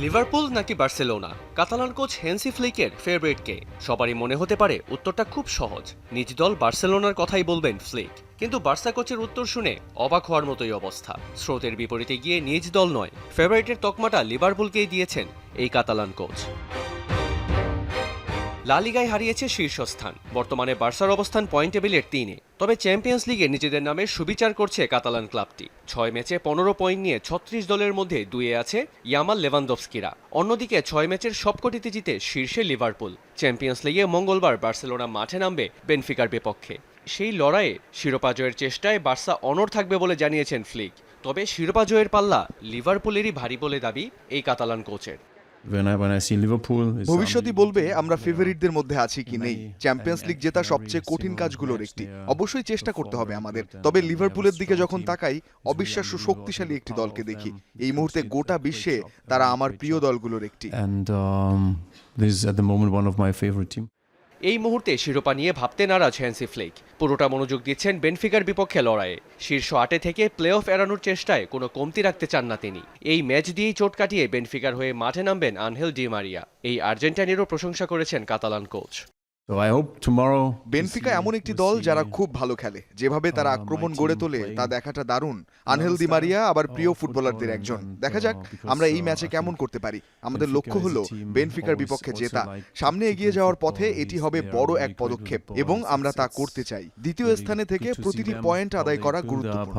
Liverpool নাকি Barcelona? Catalan coach Hansi ফ্লিকের ফেভারিটকে। সবারই মনে হতে পারে উত্তরটা খুব সহজ। নিজ দল বার্সেলোনার কথাই বলবেন ফ্লিক। কিন্তু বার্সা কোচের উত্তর শুনে অবাক হওয়ার মতোই অবস্থা। স্রোতের বিপরীতে গিয়ে নিজ দল নয়, ফেভারিটের তকমাটা লিভারপুলকেই দিয়েছেন এই কাতালান কোচ। লা লিগায় হারিয়েছে শীর্ষস্থান। বর্তমানে বার্সার অবস্থান পয়েন্ট টেবিলের তিনে। তবে চ্যাম্পিয়ন্স লিগে নিজেদের নামে সুবিচার করছে কাতালান ক্লাবটি। ছয় ম্যাচে পনেরো পয়েন্ট নিয়ে ছত্রিশ দলের মধ্যে দুয়ে আছে ইয়ামাল লেভানদোভস্কিরা অন্যদিকে ছয় ম্যাচের সবকটিতে জিতে শীর্ষে লিভারপুল। চ্যাম্পিয়ন্স লিগে মঙ্গলবার বার্সেলোনা মাঠে নামবে বেনফিকার বিপক্ষে। সেই লড়াইয়ে শিরোপা জয়ের চেষ্টায় বার্সা অনর থাকবে বলে জানিয়েছেন ফ্লিক। তবে শিরোপা জয়ের পাল্লা লিভারপুলেরই ভারী বলে দাবি এই কাতালান কোচের। Unbelievable. বলবে আমরা ফেভারিটদের মধ্যে আছি কি নেই। চ্যাম্পিয়ন্স লিগ জেতা সবচেয়ে কঠিন কাজগুলোর একটি। অবশ্যই চেষ্টা করতে হবে আমাদের। তবে লিভারপুলের দিকে যখন তাকাই অবিশ্বাস্য শক্তিশালী একটি দলকে দেখি। এই মুহূর্তে গোটা বিশ্বে তারা আমার প্রিয় দলগুলোর একটি। এই মুহূর্তে শিরোপা নিয়ে ভাবতে নারাজ হ্যান্সি ফ্লিক। পুরোটা মনোযোগ দিচ্ছেন বেনফিকার বিপক্ষে লড়াইয়ে। শীর্ষ আটে থেকে প্লে অফ এড়ানোর চেষ্টায় কোনো কমতি রাখতে চান না তিনি। এই ম্যাচ দিয়েই চোট কাটিয়ে বেনফিকার হয়ে মাঠে নামবেন আনহেল ডি মারিয়া এই আর্জেন্টাইনেরও প্রশংসা করেছেন কাতালান কোচ। বেনফিকা এমন একটি দল যারা খুব ভালো খেলে যেভাবে তারা uh, আক্রমণ গড়ে তোলে তা দেখাটা দারুণ। আনহেল দি মারিয়া আবার প্রিয় ফুটবলারদের একজন। দেখা যাক আমরা এই ম্যাচে কেমন করতে পারি। আমাদের লক্ষ্য হলো বেনফিকার বিপক্ষে জেতা। সামনে এগিয়ে যাওয়ার পথে এটি হবে বড় এক পদক্ষেপ এবং আমরা তা করতে চাই। দ্বিতীয় স্থানে থেকে প্রতিটি পয়েন্ট আদায় করা গুরুত্বপূর্ণ।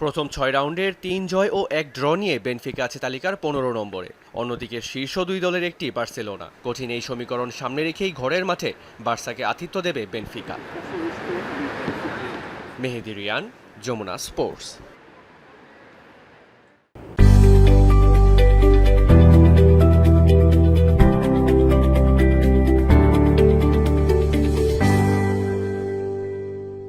প্রথম ছয় রাউন্ডের তিন জয় ও এক ড্র নিয়ে বেনফিকা আছে তালিকার পনেরো নম্বরে। অন্যদিকে শীর্ষ দুই দলের একটি বার্সেলোনা। কঠিন এই সমীকরণ সামনে রেখেই ঘরের মাঠে বার্সাকে আতিথ্য দেবে বেনফিকা। মেহেদি রিয়ান, যমুনা স্পোর্টস।